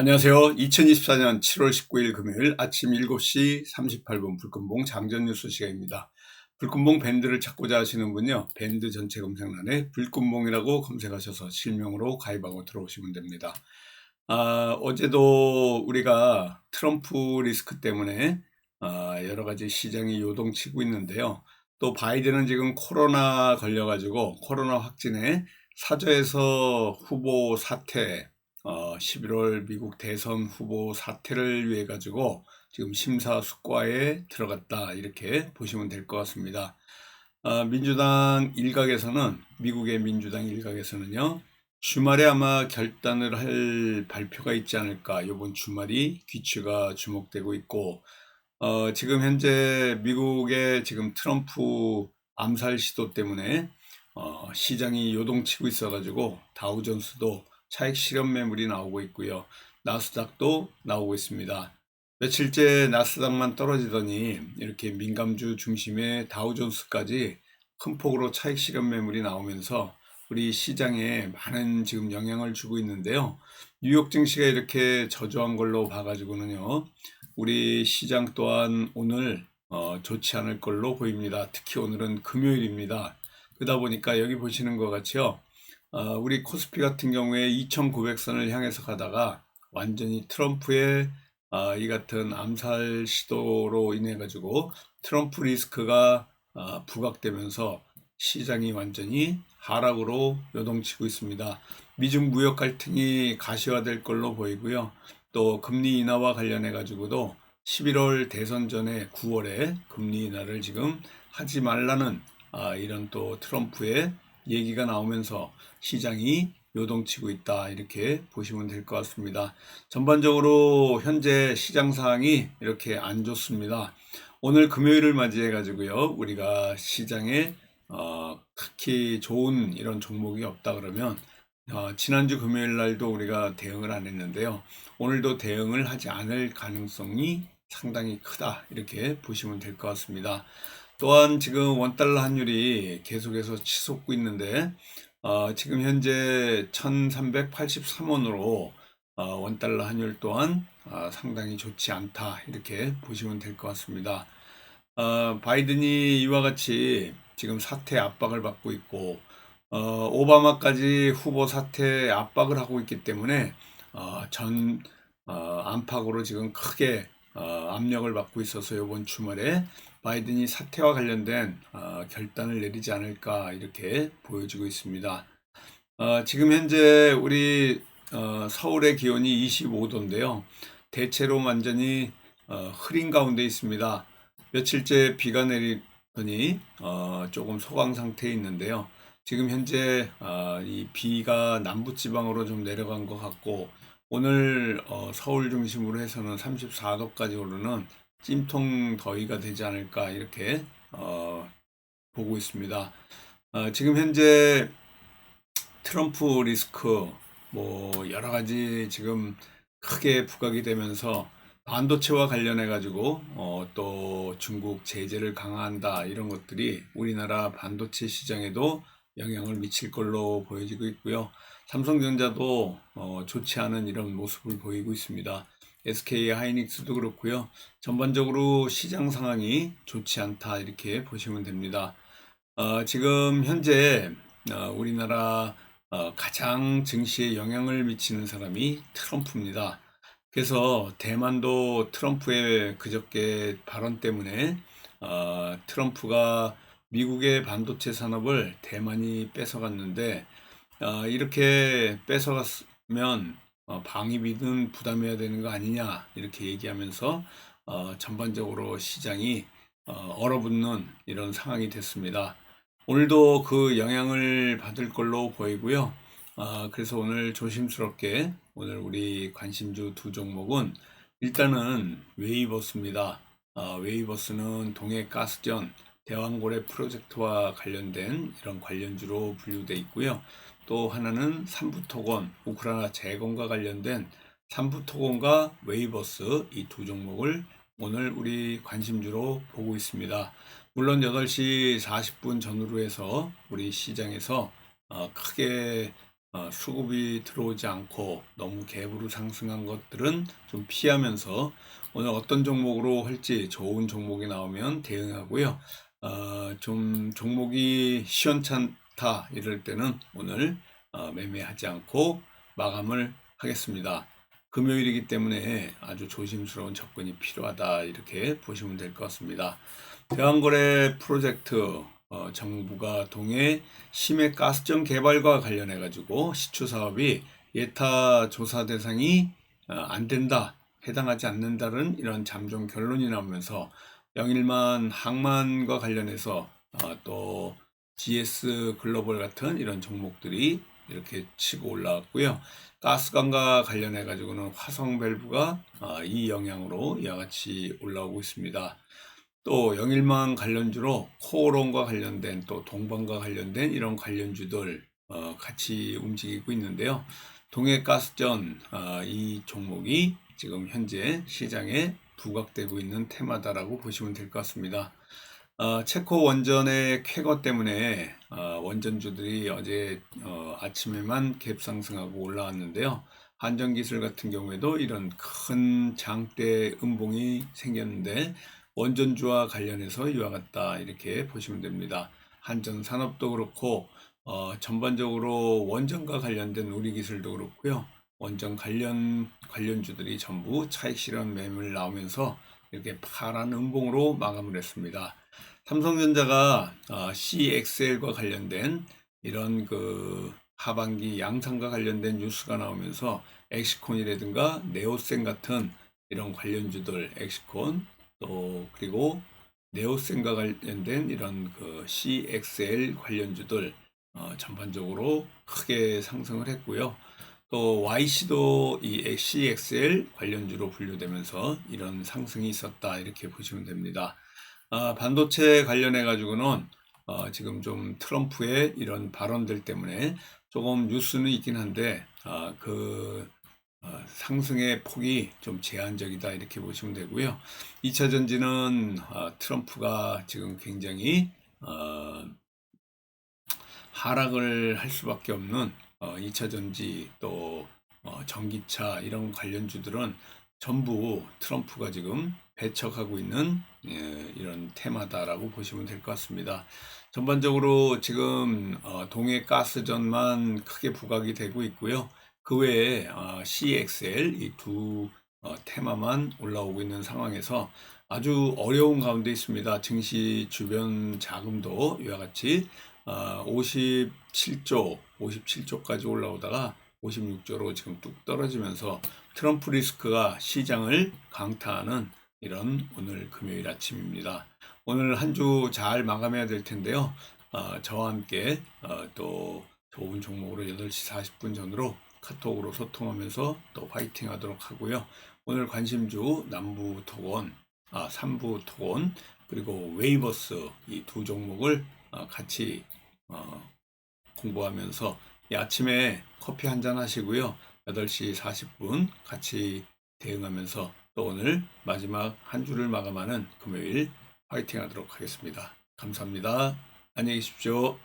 안녕하세요. 2024년 7월 19일 금요일 아침 7시 38분 불금봉 장전 뉴스 시간입니다. 불금봉 밴드를 찾고자 하시는 분요. 밴드 전체 검색란에 불금봉이라고 검색하셔서 실명으로 가입하고 들어오시면 됩니다. 아, 어제도 우리가 트럼프 리스크 때문에 아, 여러 가지 시장이 요동치고 있는데요. 또 바이든은 지금 코로나 걸려가지고 코로나 확진에 사저에서 후보 사퇴 어, 11월 미국 대선 후보 사퇴를 위해 가지고 지금 심사숙고에 들어갔다 이렇게 보시면 될 것 같습니다. 어, 민주당 일각에서는 미국의 민주당 일각에서는요 주말에 아마 결단을 할 발표가 있지 않을까 이번 주말이 귀추가 주목되고 있고 어, 지금 현재 미국의 지금 트럼프 암살 시도 때문에 어, 시장이 요동치고 있어가지고 다우존스도 차익 실현 매물이 나오고 있고요. 나스닥도 나오고 있습니다. 며칠째 나스닥만 떨어지더니 이렇게 민감주 중심의 다우존스까지 큰 폭으로 차익 실현 매물이 나오면서 우리 시장에 많은 지금 영향을 주고 있는데요. 뉴욕 증시가 이렇게 저조한 걸로 봐가지고는요. 우리 시장 또한 오늘 어, 좋지 않을 걸로 보입니다. 특히 오늘은 금요일입니다. 그러다 보니까 여기 보시는 것 같이요. 어, 우리 코스피 같은 경우에 2900선을 향해서 가다가 완전히 트럼프의 어, 이 같은 암살 시도로 인해 가지고 트럼프 리스크가 어, 부각되면서 시장이 완전히 하락으로 요동치고 있습니다. 미중 무역 갈등이 가시화될 걸로 보이고요. 또 금리 인하와 관련해 가지고도 11월 대선 전에 9월에 금리 인하를 지금 하지 말라는 아, 이런 또 트럼프의 얘기가 나오면서 시장이 요동치고 있다 이렇게 보시면 될 것 같습니다. 전반적으로 현재 시장 상황이 이렇게 안 좋습니다. 오늘 금요일을 맞이해 가지고요 우리가 시장에 어, 특히 좋은 이런 종목이 없다 그러면 어, 지난주 금요일 날도 우리가 대응을 안 했는데요 오늘도 대응을 하지 않을 가능성이 상당히 크다 이렇게 보시면 될 것 같습니다. 또한 지금 원달러 환율이 계속해서 치솟고 있는데 어, 지금 현재 1383원으로 어, 원달러 환율 또한 어, 상당히 좋지 않다 이렇게 보시면 될 것 같습니다. 어, 바이든이 이와 같이 지금 사퇴 압박을 받고 있고 어, 오바마까지 후보 사퇴 압박을 하고 있기 때문에 어, 전 어, 안팎으로 지금 크게 어, 압력을 받고 있어서 이번 주말에 바이든이 사태와 관련된 어, 결단을 내리지 않을까 이렇게 보여지고 있습니다. 어, 지금 현재 우리 어, 서울의 기온이 25도인데요. 대체로 완전히 어, 흐린 가운데 있습니다. 며칠째 비가 내리더니 어, 조금 소강 상태에 있는데요. 지금 현재 어, 이 비가 남부 지방으로 좀 내려간 것 같고 오늘 어, 서울 중심으로 해서는 34도까지 오르는 찜통 더위가 되지 않을까 이렇게 어, 보고 있습니다. 어, 지금 현재 트럼프 리스크 뭐 여러 가지 지금 크게 부각이 되면서 반도체와 관련해 가지고 어, 또 중국 제재를 강화한다 이런 것들이 우리나라 반도체 시장에도 영향을 미칠 걸로 보여지고 있고요. 삼성전자도 어, 좋지 않은 이런 모습을 보이고 있습니다. SK 하이닉스도 그렇고요. 전반적으로 시장 상황이 좋지 않다 이렇게 보시면 됩니다. 어, 지금 현재 어, 우리나라 어, 가장 증시에 영향을 미치는 사람이 트럼프입니다. 그래서 대만도 트럼프의 그저께 발언 때문에 어, 트럼프가 미국의 반도체 산업을 대만이 뺏어갔는데 어, 이렇게 뺏어갔으면 어, 방위비는 부담해야 되는 거 아니냐 이렇게 얘기하면서 어, 전반적으로 시장이 어, 얼어붙는 이런 상황이 됐습니다. 오늘도 그 영향을 받을 걸로 보이고요. 어, 그래서 오늘 조심스럽게 오늘 우리 관심주 두 종목은 일단은 웨이버스입니다. 어, 웨이버스는 동해 가스전 대왕고래 프로젝트와 관련된 이런 관련주로 분류되어 있고요. 또 하나는 삼부토건, 우크라이나 재건과 관련된 삼부토건과 웨이버스 이 두 종목을 오늘 우리 관심주로 보고 있습니다. 물론 8시 40분 전후로 해서 우리 시장에서 어, 크게 어, 수급이 들어오지 않고 너무 갭으로 상승한 것들은 좀 피하면서 오늘 어떤 종목으로 할지 좋은 종목이 나오면 대응하고요. 어, 좀 종목이 시원찮 다 이럴 때는 오늘 어, 매매하지 않고 마감을 하겠습니다. 금요일이기 때문에 아주 조심스러운 접근이 필요하다 이렇게 보시면 될 것 같습니다. 대왕거래 프로젝트 어, 정부가 동해 심해 가스전 개발과 관련해 가지고 시추 사업이 예타 조사 대상이 어, 안 된다 해당하지 않는다는 이런 잠정 결론이 나오면서 영일만 항만과 관련해서 어, 또 GS 글로벌 같은 이런 종목들이 이렇게 치고 올라왔고요. 가스관과 관련해 가지고는 화성 밸브가 어, 이 영향으로 이와 같이 올라오고 있습니다. 또 영일망 관련주로 코오롱과 관련된 또 동방과 관련된 이런 관련주들 어, 같이 움직이고 있는데요. 동해가스전 어, 이 종목이 지금 현재 시장에 부각되고 있는 테마다라고 보시면 될 것 같습니다. 어, 체코 원전의 쾌거 때문에 어, 원전주들이 어제 어, 아침에만 갭 상승하고 올라왔는데요. 한전기술 같은 경우에도 이런 큰 장대 음봉이 생겼는데 원전주와 관련해서 이와 같다 이렇게 보시면 됩니다. 한전 산업도 그렇고 어, 전반적으로 원전과 관련된 우리 기술도 그렇고요. 원전 관련 관련주들이 전부 차익 실현 매물 나오면서 이렇게 파란 음봉으로 마감을 했습니다. 삼성전자가 어, CXL과 관련된 이런 그 하반기 양상과 관련된 뉴스가 나오면서 엑시콘이라든가 네오센 같은 이런 관련주들 엑시콘 또 그리고 네오센과 관련된 이런 그 CXL 관련주들 어, 전반적으로 크게 상승을 했고요. 또 YC도 이 CXL 관련주로 분류되면서 이런 상승이 있었다 이렇게 보시면 됩니다. 아, 반도체 관련해 가지고는 어, 지금 좀 트럼프의 이런 발언들 때문에 조금 뉴스는 있긴 한데 아, 그 어, 상승의 폭이 좀 제한적이다 이렇게 보시면 되고요. 2차 전지는 어, 트럼프가 지금 굉장히 어, 하락을 할 수밖에 없는 어, 2차 전지 또 어, 전기차 이런 관련주들은 전부 트럼프가 지금 배척하고 있는 예, 이런 테마다라고 보시면 될 것 같습니다. 전반적으로 지금 어, 동해 가스전만 크게 부각이 되고 있고요. 그 외에 어, CXL 이두 어, 테마만 올라오고 있는 상황에서 아주 어려운 가운데 있습니다. 증시 주변 자금도 이와 같이 57조, 57조까지 올라오다가 56조로 지금 뚝 떨어지면서 트럼프 리스크가 시장을 강타하는 이런 오늘 금요일 아침입니다. 오늘 한 주 잘 마감해야 될 텐데요. 어, 저와 함께 어, 또 좋은 종목으로 8시 40분 전으로 카톡으로 소통하면서 또 화이팅 하도록 하고요. 오늘 관심주 남부 토건, 아, 삼부 토건, 그리고 웨이버스 이 두 종목을 어, 같이 어, 공부하면서 아침에 커피 한 잔 하시고요. 8시 40분 같이 대응하면서 또 오늘 마지막 한 주를 마감하는 금요일 화이팅 하도록 하겠습니다. 감사합니다. 안녕히 계십시오.